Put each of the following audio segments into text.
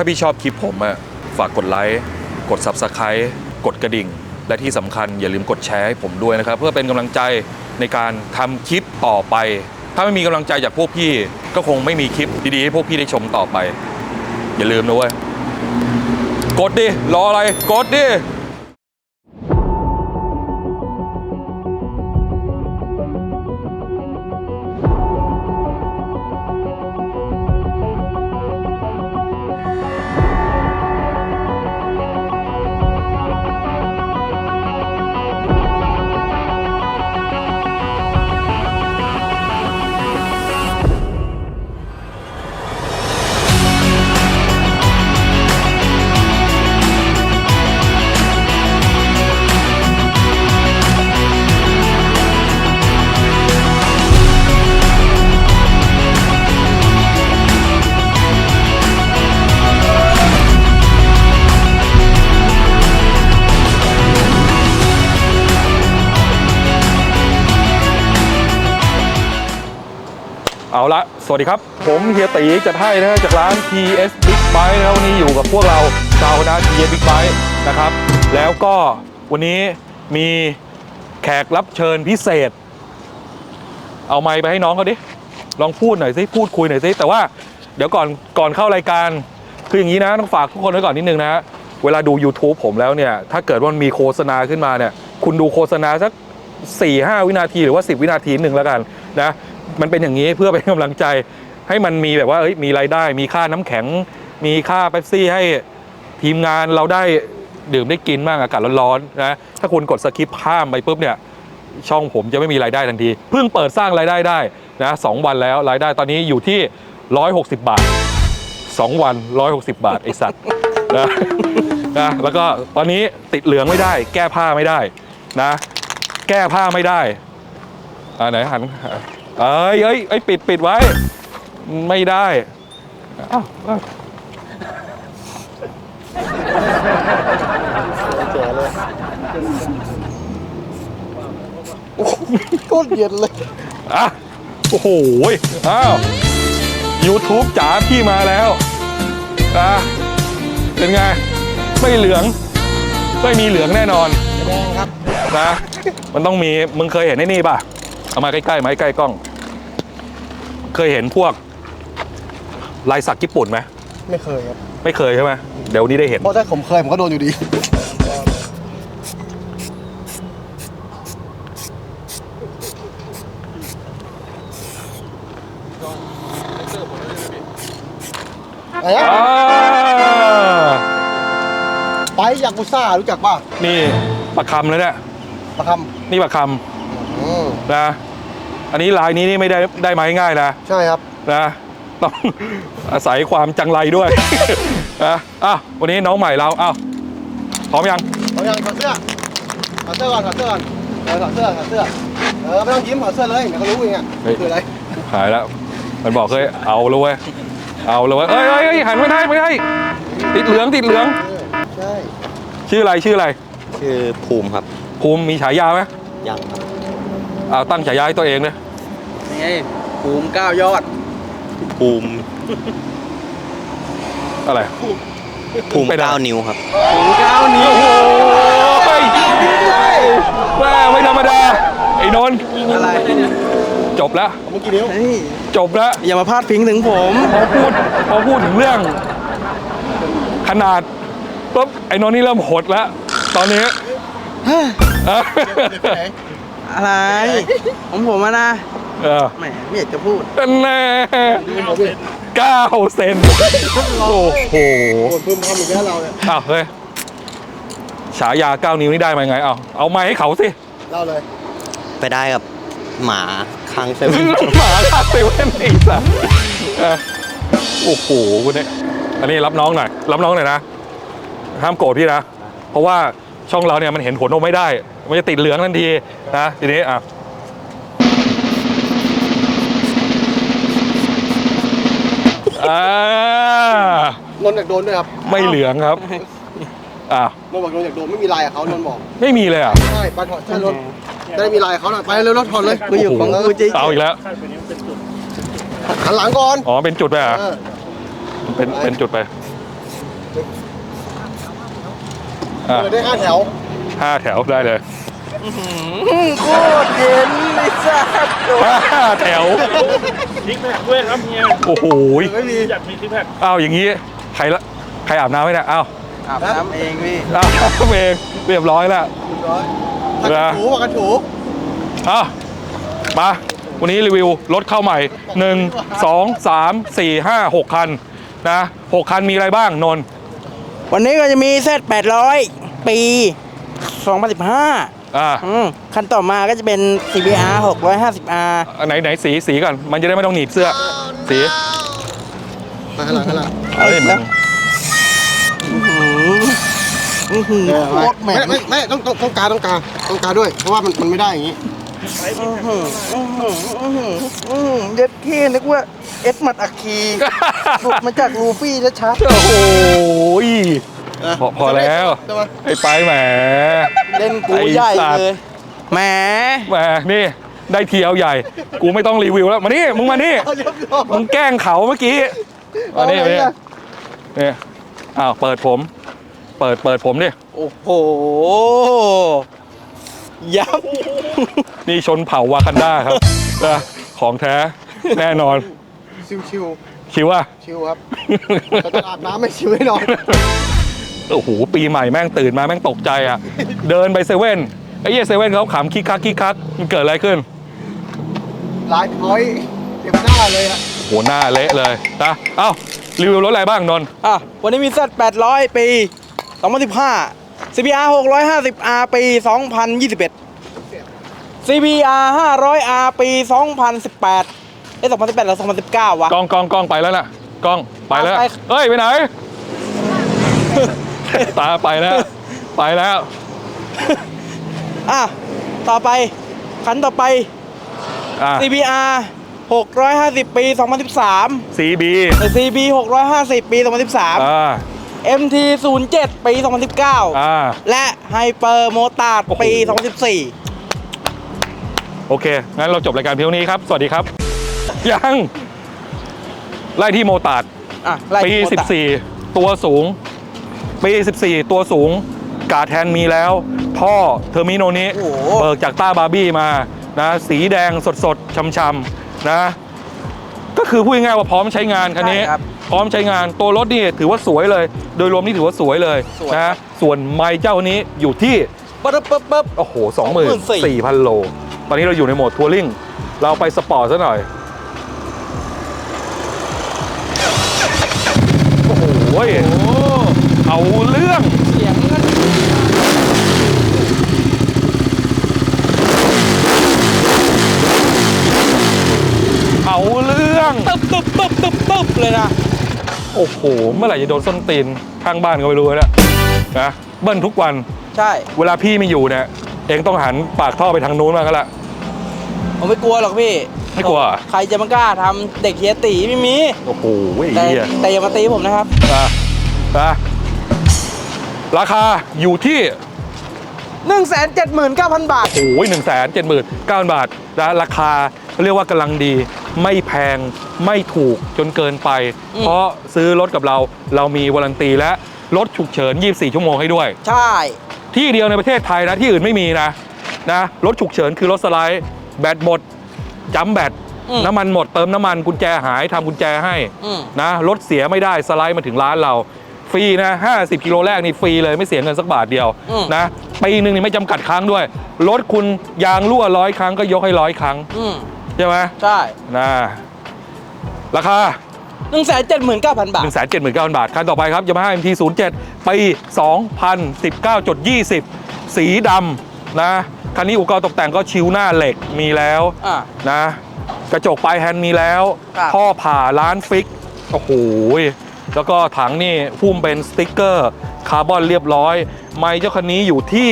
ถ้าพี่ชอบคลิปผมอะฝากกดไลค์ กด Subscribe กดกระดิ่ง และที่สำคัญอย่าลืมกดแชร์ให้ผมด้วยนะครับ เพื่อเป็นกำลังใจในการทำคลิปต่อไป ถ้าไม่มีกำลังใจจากพวกพี่ก็คงไม่มีคลิปดีๆให้พวกพี่ได้ชมต่อไป อย่าลืมนะเว้ยกดดิ รออะไร กดดิ ละ สวัสดีครับ ผมเฮียตีจัดให้นะฮะจากร้าน TS Big Bike นะครับวันนี้อยู่กับพวกเราชาวคณะ TS Big Bike นะครับ แล้วก็วันนี้มีแขกรับเชิญพิเศษ เอาไมค์ไปให้น้องเขาดิ ลองพูดหน่อยสิ พูดคุยหน่อยสิ แต่ว่าเดี๋ยวก่อนก่อนเข้ารายการ คืออย่างนี้นะต้องฝากทุกคนไว้ก่อนนิดนึงนะเวลาดู YouTube ผมแล้วเนี่ย ถ้าเกิดว่ามันมีโฆษณาขึ้นมาเนี่ย คุณดูโฆษณาสัก4 5 วินาทีหรือว่า 10 วินาทีหนึ่งแล้วกันนะ มันเป็นอย่างนี้เพื่อเป็นกำลังใจ ให้มันมีแบบว่าเอ้ยมีรายได้ มีค่าน้ำแข็ง มีค่าเป๊ปซี่ให้ทีมงานเราได้ดื่มได้กินบ้างอากาศร้อนๆนะถ้าคุณกดสคิปข้ามไปปุ๊บเนี่ยช่องผมจะไม่มีรายได้ทันที เพิ่งเปิดสร้างรายได้ได้นะสองวันแล้วรายได้ตอนนี้อยู่ที่ 160 บาท 2 วัน 160 บาทไอสัตว์นะนะแล้วก็ตอนนี้ติดเหลืองไม่ได้ แก้ผ้าไม่ได้นะ แก้ผ้าไม่ได้อ่าไหนหัน เอ้ยเอ้ยเอ้ยปิดปิดไว้ ไม่ได้อ้าวอ้าวแจ๋เลยโอ้โหโคตรเย็นเลย อะโอ้โหอ้าว YouTube จ๋าพี่มาแล้วอะเป็นไง ไม่เหลือง ไม่มีเหลืองแน่นอน แดงครับ นะ มันต้องมี มึงเคยเห็นไอ้นี่ป่ะ เอามาใกล้ๆมาใกล้ๆกล้อง เคยเห็นพวกลายสักญี่ปุ่นไหมไม่เคยครับไม่เคยใช่ไหมเดี๋ยววนนี้ได้เห็นเพราะถ้าผมเคยผมก็โดนอยู่ดีอะไรนะอ่าไปยากุซ่ารู้จักป่ะนี่ปลาคำแล้วเนี่ยประคนี่ปลาคำอืมำนะ อันนี้ลายนี้นี่ไม่ได้ได้มาง่ายๆนะใช่ครับนะต้องอาศัยความจังไรด้วยนะอะวันนี้น้องใหม่เราอ้าวพร้อมยังเอายังถอดเสื้อถอดเสื้อก่อนถอดเสื้อก่อนเออถอดเสื้อถอดเสื้อเออไม่ต้องยิ้มถอดเสื้อเลยเดี๋ยวก็รู้เองอะคืออะไรหายแล้วมันบอกเคยเอาเลยเว้ยเอาเลยเว้ยเอ้ยเอ้ยเอ้ยหันไม่ได้ไม่ได้ติดเหลืองติดเหลืองเออใช่ชื่ออะไรชื่ออะไร ชื่อภูมิครับ ภูมิมีฉายาไหมยังครับ เอาตั้งฉายาให้ตัวเองเลยนี่ไงภูมิก้าวยอด ภูมิอะไร ภูมิเป็นอะไร เก้านิ้วครับ ภูมิเก้านิ้วโอ้ยแม่ไม่ธรรมดาไอ้นนท์อะไรจบแล้วเมื่อกี้นิ้วเฮ้ยจบแล้วอย่ามาพาดพิงถึงผม พอพูดพอพูดถึงเรื่อง ขนาดปุ๊บไอ้นนท์นี่เริ่มหดแล้ว ตอนนี้เฮ้ยเออไปไหน อะไร ของผมอะนะเออแหมไม่อยากจะพูดแน่เก้าเซนโอ้โหโดนพึ่มพำอีกแล้วเราเนี่ยอ้าวเฮ้ยฉายาเก้านิ้วนี่ได้มาไงเอาเอาไม้ให้เขาสิเล่าเลยไปได้กับหมาค้างเซเว่นหมาลากเซเว่นไอ้สัสเออโอ้โหคุณเนี่ยอันนี้รับน้องหน่อยรับน้องหน่อยนะห้ามโกรธพี่นะ เพราะว่าช่องเราเนี่ยมันเห็นหัวนมไม่ได้ มันจะติดเหลืองทันทีนะทีนี้อะอ่านนท์อยากโดนด้วยครับไม่เหลืองครับอะนนท์บอกนนท์อยากโดนไม่มีลายกับเขานนท์บอกไม่มีเลยอะใช่ไปถอดเสื้อรถจะได้มีลายกับเขาหน่อยไปเร็วรถถอดเลยกูอยู่ของกูจริงเอาอีกแล้วหันหลังก่อนอ๋อเป็นจุดไปอะเออเป็นเป็นจุดไปอะเปิดได้ห้าแถว ห้าแถวได้เลยอืม โคตรเย็นไอ้สัสโดนห้าแถว ซิกแพคด้วยครับเฮียโอ้โหไม่มีอยากมีซิกแพคอ้าวอย่างนี้ใครละใครอาบน้ำไหมเนี่ยอ้าวอาบน้ำเองพี่อ้าวเองเรียบร้อยแล้ว ร้อยผักกระถูผักกระถูอะมาวันนี้รีวิวรถเข้าใหม่ 1 2 3 4 5 6 คันนะ6คันมีอะไรบ้างนนท์วันนี้ก็จะมีเซต800 ปี 2015 อ่าอืมคันต่อมาก็จะเป็น CBR 650R อันไหนไหนสีสีก่อน มันจะได้ไม่ต้องหนีบเสื้อ สีมาข้างหลังข้างหลังเฮ้ยมึงอื้อหือเออโคตรแหม่ไม่ไม่ไม่ต้องต้องต้องการต้องการต้องการด้วย เพราะว่ามันมันไม่ได้อย่างนี้ อื้อหืออื้อหืออื้อหืออื้อหือเด็ดที่นึกว่าเอสมัดอัคคีหลุดมาจากลูฟี่ชัดโอ้โห ยพอพอแล้วใช่ไหมไอ้ไปแหมๆเล่นกูไอ้ใหญ่สัตว์เลยแหมแหมนี่ได้เทียวใหญ่ กูไม่ต้องรีวิวแล้วมานี่มึงมานี่เอาเรียบร้อยมึงแกล้งเขาเมื่อกี้มานี่มานี่นี่อ้าวเปิดผม เปิดเปิดผมดิโอ้โหยับนี่ชนเผ่าวากันด้าครับนะของแท้แน่นอน ชิวชิวคิดว่าชิวครับแต่ตอนอาบน้ำไม่ชิวให้นอน โอ้โหปีใหม่แม่งตื่นมาแม่งตกใจอะ เดินไปเซเว่นไอ้เหี้ยเซเว่นเขาขำคิกคักคิกคักมันเกิดอะไรขึ้นลายพอยต์เต็มหน้าเลยอะโหหน้าเละเลยนะเอ้ารีวิวรถอะไรบ้างนนท์อะวันนี้มีเซต800 ปี 2015 CBR 650R ปี 2021 CBR 500R ปี 2018เอ้ย2018แล้ว2019 วะ กล้องกล้องกล้องไปแล้วน่ะกล้องไปแล้วไปเฮ้ยไปไหน ตาไปแล้ว ไปแล้ว อะ ต่อไป คันต่อไป อะ CBR 650 ปี 2013 CB CB 650 ปี 2013 อ่า MT 07 ปี 2019 อ่า และไฮเปอร์โมตาร์โอ้โหปี 2014 โอเค งั้นเราจบรายการเพียงนี้ครับ สวัสดีครับ ยัง ไล่ที่โมตาดอะไล่ปี โมตาร์14 ตัวสูง ปี 14 ตัวสูง กาดแทนมีแล้วท่อเทอร์มิโนนี้โอ้โห เบิกจากต้าบาร์บี้มานะสีแดงสดๆช่ำๆนะ ก็คือพูดง่ายๆว่าพร้อมใช้งานคันนี้ ใช่ครับพร้อมใช้งานตัวรถนี่ถือว่าสวยเลย โดยรวมนี่ถือว่าสวยเลยสวยนะส่วนไมล์เจ้านี้อยู่ที่ปึ๊บปึ๊บปึ๊บ โอ้โหสองหมื่นสี่พันโล ตอนนี้เราอยู่ในโหมดทัวริง เราไปสปอร์ตซะหน่อย โอ้โห เอาเรื่องเสียงมันเอาเรื่องตึ๊บตึ๊บตึ๊บตึ๊บตึ๊บเลยนะ โอ้โห เมื่อไหร่จะโดนส้นตีนข้างบ้านก็ไม่รู้แล้วนะเบิ้ลทุกวัน ใช่ เวลาพี่ไม่อยู่เนี่ย เองต้องหันปากท่อไปทางนู้นมาก็ละผมไม่กลัวหรอกพี่ ไม่กลัว ใครจะมากล้าทำเด็กเฮียตีไม่มี โอ้โหแต่เหี้ยแต่อย่ามาตีผมนะครับอะอะ ราคาอยู่ที่179,000 บาท โอ้ยหนึ่งแสนเจ็ดหมื่นเก้าพันบาทนะราคาเรียกว่ากำลังดี ไม่แพงไม่ถูกจนเกินไป อืม เพราะซื้อรถกับเราเรามีวารันตีและรถฉุกเฉิน 24 ชั่วโมงให้ด้วย ใช่ ที่เดียวในประเทศไทยนะที่อื่นไม่มีนะนะรถฉุกเฉินคือรถสไลด์ แบตหมดจัมแบตอืม น้ำมันหมดเติมน้ำมันกุญแจหายทำกุญแจให้ อืม นะรถเสียไม่ได้สไลด์มาถึงร้านเรา ฟรีนะ50 กิโลแรกนี่ฟรีเลยไม่เสียเงินสักบาทเดียวอืม นะปีหนึ่งนี่ไม่จำกัดครั้งด้วยรถคุณยางรั่วร้อยครั้งก็ยกให้ร้อยครั้งอืมใช่ไหมใช่นะราคา179,000บาท 1 7 9 0 0 0 บาท คันต่อไปครับ Yamaha MT 07ปี 2019.20 สีดำนะ คันนี้อุปกรณ์ตกแต่งก็ชิวหน้าเหล็กมีแล้วอะนะ กระจกปลายแฮนด์มีแล้ว ครับ ท่อผ่าล้านฟิก โอ้โห แล้วก็ถังนี่หุ้มเป็นสติ๊กเกอร์คาร์บอนเรียบร้อย ไมค์เจ้าคันนี้อยู่ที่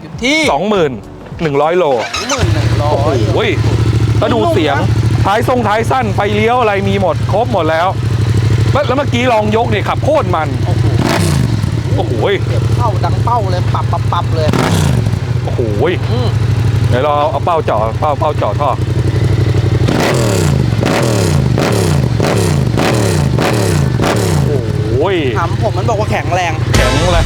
อยู่ที่21,100 โล21,100โอ้โหแล้วดูเสียง ท้ายทรงท้ายสั้นไฟเลี้ยวอะไรมีหมด ครบหมดแล้วแล้ว แล้วเมื่อกี้ลองยกเนี่ยขับโคตรมัน โอ้โหโอ้โหเก็บเข้าดังเป้าเลยปับปับปับเลย โอ้โหอืมเดี๋ยวเราเอาเป้าเจ่อเป้าเป้าเจ่อท่อ โอ้โหถามผมมันบอกว่าแข็งแรงแข็งแรง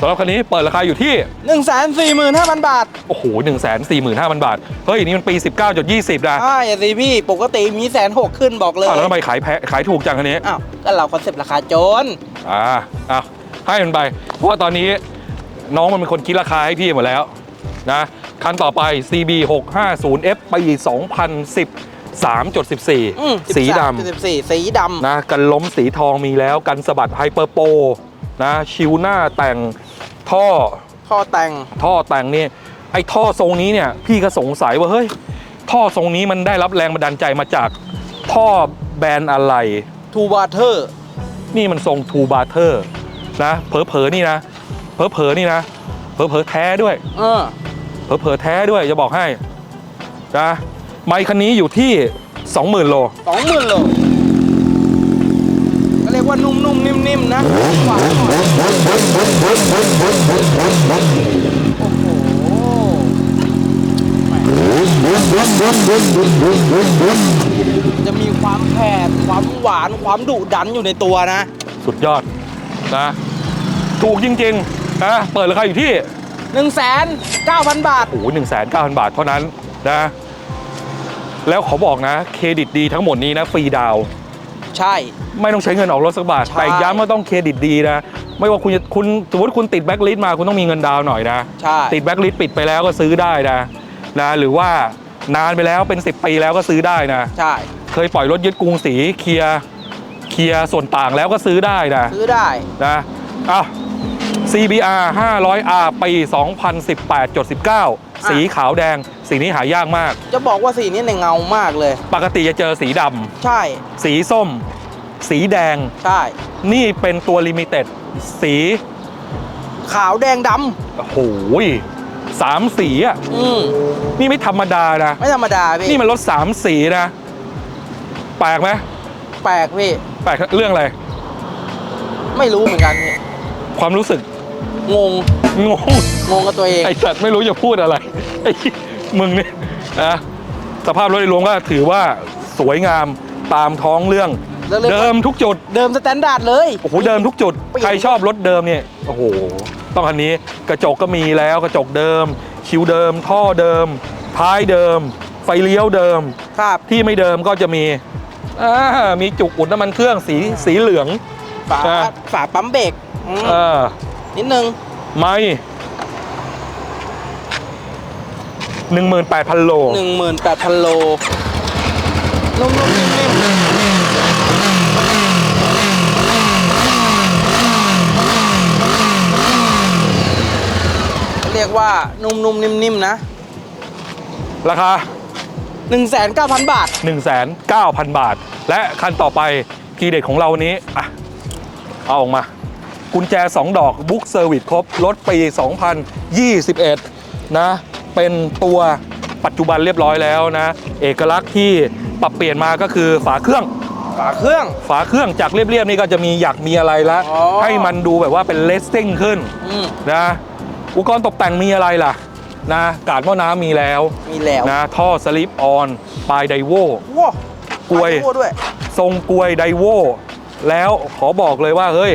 สำหรับคันนี้เปิดราคาอยู่ที่ 1 4 5 0 0 0 บาท โอ้โหหนึ่งแสนสี่หมื่นห้าพันบาท เฮ้ย นี่มันปี 19.20 นะใช่สิพี่ ปกติมีแสนหกขึ้นบอกเลยอ้าวแล้วทำไมขายแพขายถูกจังคันนี้ อ้าว ก็เราคอนเซ็ปต์ราคาโจรอ่าอ้าวให้มันไป เพราะว่าตอนนี้น้องมันเป็นคนคิดราคาให้พี่หมดแล้วนะ คันต่อไป CB 650F ปี 2013.14 อืมสีด14 สีดำ นะกันล้มสีทองมีแล้ว กันสะบัดไฮเปอร์โปนะชิวหน้าแต่งท่อำท่อแต่ง ท่อแต่งนี่ไอ้ท่อทรงนี้เนี่ยพี่ก็สงสัยว่าเฮ้ยท่อทรงนี้มันได้รับแรงบันดาลใจมาจากท่อแบรนด์อะไร ทูบาเทอร์ นี่มันทรงทูบาเทอร์นะเผลอๆนี่นะเผลอๆนี่นะเผลอๆแท้ด้วย เออ เผลอๆแท้ด้วยจะบอกให้นะ ไมค์คันนี้อยู่ที่ 20,000 โล สองหมื่นโลก็เรียกว่านุ่มๆ นิ่มๆ นะหวานหน่อยโอ้โหจะมีความแผดความหวานความดุดันอยู่ในตัวนะ สุดยอดนะ ถูกจริงๆนะเปิดราคาอยู่ที่ 1 9 0 0 0 บาท โอ้โหหนึ่งแสนเก้าพันบาทเท่านั้นนะ แล้วขอบอกนะเครดิตดีทั้งหมดนี้นะฟรีดาวน์ใช่ ไม่ต้องใช้เงินออกรถสักบาท ใช่ แต่ย้ำว่าต้องเครดิตดีนะ ไม่ว่าคุณจะคุณสมมติคุณติดแบ็คลิสต์มาคุณต้องมีเงินดาวน์หน่อยนะ ใช่ติดแบ็คลิสต์ปิดไปแล้วก็ซื้อได้นะนะหรือว่านานไปแล้วเป็น 10 ปีแล้วก็ซื้อได้นะ ใช่ เคยปล่อยรถยึดกรุงศรีเคลียร์เคลียร์ส่วนต่างแล้วก็ซื้อได้นะซื้อได้ นะอ้าว CBR 500R ปี 2018.19 สีขาวแดง สีนี้หายากมาก จะบอกว่าสีนี้ในเงามากเลย ปกติจะเจอสีดใช่ำ สีส้ม สีแดง ใช่นี่เป็นตัวลิมิเต็ด สีขาวแดงดโอ้โหยสามสีอะำอืมนี่ไม่ธรรมดานะ ไม่ธรรมดาพี่นี่มันรถสามสีนะ แปลกไหมแปลกพี่ แปลกเรื่องอะไร ไม่รู้เหมือนกันพี่ ความรู้สึกงง งง งงกับตัวเอง ไอ้สัตว์ไม่รู้จะพูดอะไรไอ้มึงเนี่ยนะสภาพรถในรวมก็ถือว่าสวยงามตามท้องเรื่อง แล้วเรียกว่า เดิมทุกจุด เดิมสแตนดาร์ดเลย โอ้โหเดิมทุกจุด เปลี่ยน ใครชอบรถเดิมเนี่ยโอ้โหต้องคันนี้กระจกก็มีแล้วกระจกเดิม คิวเดิม ท่อเดิม ท้ายเดิม ไฟเลี้ยวเดิม ครับ ที่ไม่เดิมก็จะมีอ่ามีจุกอุดน้ำมันเครื่องสีสีเหลือง ฝาอะฝาปั๊มเบรกอืมเออนิดนึง ไม่หนึ่งหมื่นแปดพันโล 18,000 โลนุ่มๆนิ่มๆเรียกว่านุ่มๆนิ่มๆนะ ราคา 19,000 บาท 1,900บาท และคันต่อไปทีเด็ดของเราวันนี้ อะ เอาออกมา กุญแจ 2 ดอกบุ๊กเซอร์วิสครบ รถปี 2021 นะ เป็นตัวปัจจุบันเรียบร้อยแล้วนะ เอกลักษณ์ที่ปรับเปลี่ยนมาก็คือฝาเครื่อง ฝาเครื่อง ฝาเครื่องจากเรียบๆนี่ก็จะมีอยากมีอะไรละอ๋อ ให้มันดูแบบว่าเป็นเลสซิ่งขึ้นอืมนะอุปกรณ์ตกแต่งมีอะไรล่ะนะกาดหม้อน้ำมีแล้วมีแล้วนะท่อสลิปออนปลายไดโว ว้าวกล้วยฝาด้วย ทรงกลวยไดโว แล้วขอบอกเลยว่าเฮ้ย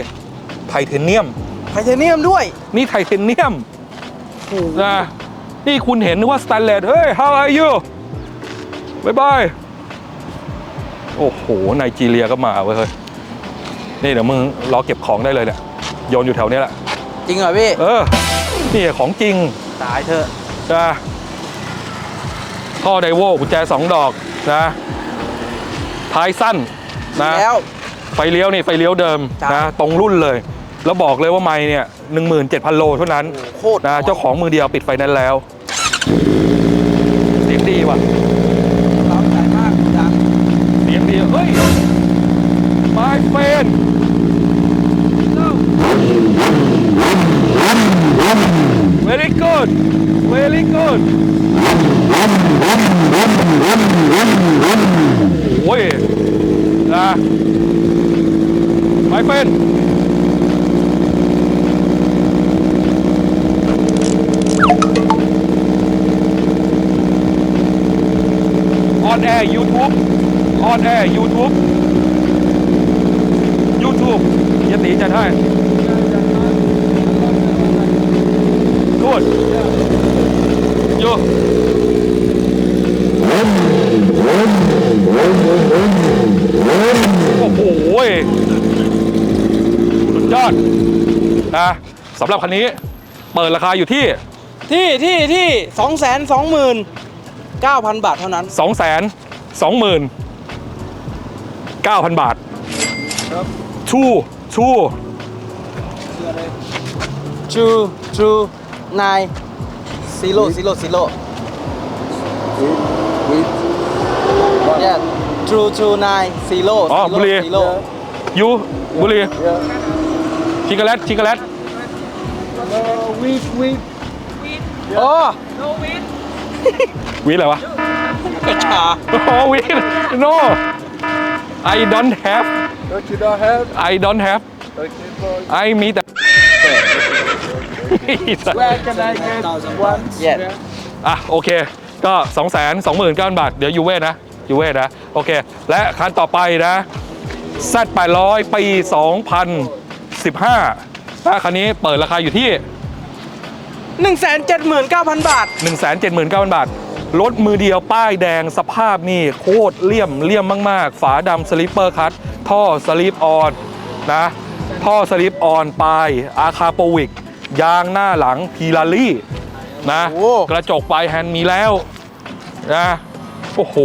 ไทเทเนียม ไทเทเนียมด้วยนี่ไทเทเนียมนะนี่คุณเห็นว่าสแตนเลสเฮ้ย how are you บายบายโอ้โหไนจีเรียก็มาเว้ยเฮ้ยนี่เดี๋ยวมึงรอเก็บของได้เลยเนี่ยโยนอยู่แถวนี้แหละ จริงเหรอพี่ เออ นี่ของจริงตายเถอะนะท่อไดโวกุญแจสองดอกนะท้ายสั้นนะ แล้ว ไฟเลี้ยวนี่ไฟเลี้ยวเดิมครับนะตรงรุ่นเลย แล้วบอกเลยว่าไม่เนี่ย17,000โลเท่านั้นโคตรนะเจ้าของมือเดียวปิดไฟนั้นแล้ว เสียงดีว่ะ รับใจมากดัง เสียงดี เฮ้ย my friend very good very good โอ้ยนะ my friend on air YouTube on air YouTube YouTube จัดให้ Good โยโอ้โหสุดยอดนะสำหรับคันนี้ เปิดราคาอยู่ที่ที่ที่ที่สองแสนสองหมื่น เก้าพันบาทเท่านั้น2 2 0 0 0 0 9,000 บาทชูชู two two nine zero zero zero yeah two two nine zero อ๋อบุรี zero ยูบุรีชิคโกแลตชิคโกแลตโอ้ วีอะไรวะกระชาโอ้วี no I don't have Don't you don't have I don't have Okay boy I มีแต่ Where can I get one เย็ดอะโอเค ก็ 2 2 9 0 0 0 บาท เดี๋ยวยูเว่นะยูเว่นะ โอเค และคันต่อไปนะ Z 800ปี 2015นะคันนี้เปิดราคาอยู่ที่หนึ่งแสนเจ็ดหมื่นเก้าพันบาท 179,000 บาท รถมือเดียวป้ายแดงสภาพนี่โคตรเลี่ยมเลี่ยมมากๆ ฝาดำสลิปเปอร์คัตท่อสลิปออนนะท่อสลิปออนปลายอาคาโปวิก ยางหน้าหลังพีลารี่นะโอ้กระจกปลายแฮนด์มีแล้วนะโอ้โห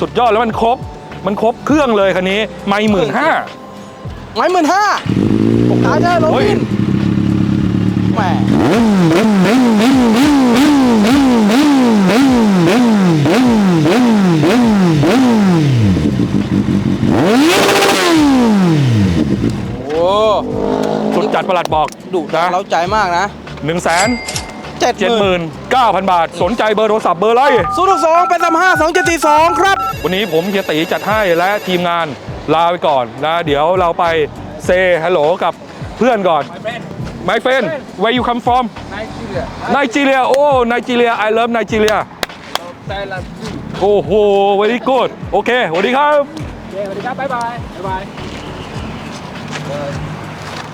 สุดยอดแล้วมันครบ มันครบเครื่องเลยคันนี้ ไม่หมื่นห้าไม้หมื่นห้าตายได้โรเฮ้ยบินแหม โอ้สุดจัดประหลัดบอกดุดันะนเล้าใจมากนะ1 7 9 0เจ็ดหมื่น0 0บาท สนใจเบอร์โทรศัพท์เบอร์อะไร ศูนย์สองแปดสามห้าสองเจ็ดสี่สองครับ วันนี้ผมเฮียตีจัดให้และทีมงานลาไปก่อนนะ เดี๋ยวเราไปเซฮัลโหลกับเพื่อนก่อน My friend where you come from Nigeria โอ้ Nigeria I love Nigeria โอ้โห very good โอเคสวัสดีครับ สวัสดีครับบ๊